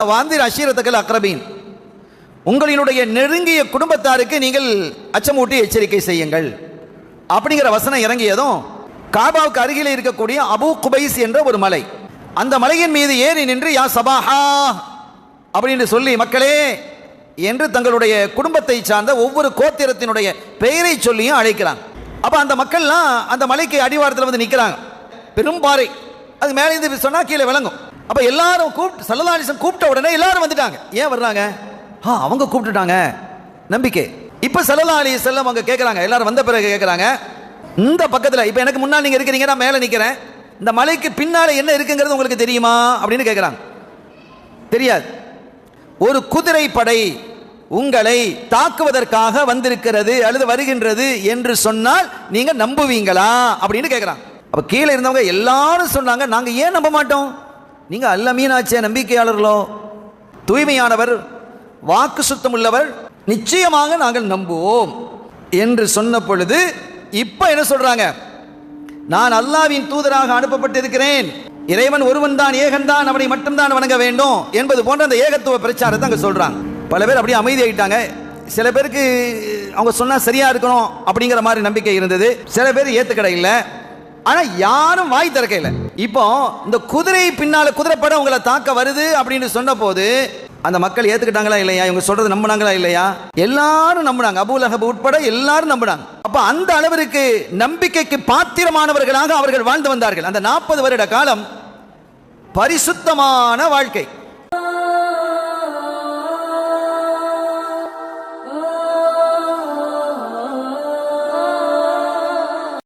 வாந்திர் அஷீரத்துக்கள் அக்ரபீன். உங்களினுடைய நெருங்கிய குடும்பத்தாருக்கு நீங்கள் அச்சமூட்டி எச்சரிக்கை செய்யுங்கள். அப்படிங்கிற வசனம் இறங்கியதும் காபாவுக்கு அருகில் இருக்கக்கூடிய அபு குபைஸ் என்ற ஒரு மலை. அந்த மலையின் மீது ஏறி நின்று யா சபாஹா! அப்படின்னு சொல்லி மக்களே! என்று தங்களுடைய குடும்பத்தை சார்ந்த ஒவ்வொரு கோத்திரத்தினுடைய பெயரை சொல்லியும் அழைக்கிறாங்க. அப்போ அந்த மக்கள்லாம் அந்த மலைக்கு அடிவாரத்தில் வந்து நிற்கிறாங்க பெரும்பாறை. அது மேலே இருந்து சொன்னா கீழே விளங்கும். அப்ப எல்லாரும் கூப்பிட்டு சல்லதானிசம் கூப்பிட்ட உடனே எல்லாரும் வந்துட்டாங்க. ஏன் வர்றாங்க? ஆ அவங்க கூப்பிட்டுட்டாங்க. நம்பிக்கை. இப்ப சல்லல்லா அலி செல்லம் அவங்க கேட்குறாங்க எல்லாரும் வந்த பிறகு கேட்குறாங்க இந்த பக்கத்தில் இப்போ எனக்கு முன்னால் நீங்கள் இருக்கிறீங்க நான் மேலே நிற்கிறேன் இந்த மலைக்கு பின்னால என்ன இருக்குங்கிறது உங்களுக்கு தெரியுமா? அப்படின்னு கேட்குறாங்க தெரியாது. ஒரு குதிரை படை உங்களை தாக்குவதற்காக வந்திருக்கிறது அல்லது வருகின்றது என்று சொன்னால் நீங்க நம்புவீங்களா? அப்படின்னு கேட்குறாங்க அப்போ கீழே இருந்தவங்க எல்லாரும் சொன்னாங்க நாங்கள் ஏன் நம்ப மாட்டோம்? நீங்கள் அல்ல மீனாட்சிய நம்பிக்கையாளர்களோ தூய்மையானவர் வாக்கு சுத்தம் உள்ளவர் நிச்சயமாக நாங்கள் நம்புவோம். என்று சொன்ன பொழுது இப்போ என்ன சொல்கிறாங்க நான் அல்லாவின் தூதராக அனுப்பப்பட்டிருக்கிறேன். இறைவன் ஒருவன் தான் ஏகன்தான் அவனை மட்டும்தான் வணங்க வேண்டும். என்பது போன்ற அந்த ஏகத்துவ பிரச்சாரத்தை அங்கே சொல்கிறாங்க பல பேர் அப்படியே அமைதியாகிட்டாங்க சில பேருக்கு அவங்க சொன்னால் சரியாக இருக்கணும் அப்படிங்கிற மாதிரி நம்பிக்கை இருந்தது. சில பேர் ஏற்றுக்கடை இல்லை. ஆனா யாரும் வாய் திறக்க இல்லை இப்போ இந்த குதிரை பின்னால குதிரைப்பட உங்களை தாக்க வருது அப்படின்னு சொன்ன போது அந்த மக்கள் ஏத்துக்கிட்டாங்களா இல்லையா? இவங்க சொல்றது நம்பினாங்களா இல்லையா? எல்லாரும் நம்பினாங்க. அபுல் அஹப் உட்பட எல்லாரும் நம்பினாங்க. அப்ப அந்த அளவிற்கு நம்பிக்கைக்கு பாத்திரமானவர்களாக அவர்கள் வாழ்ந்து வந்தார்கள். அந்த நாற்பது வருட காலம் பரிசுத்தமான வாழ்க்கை.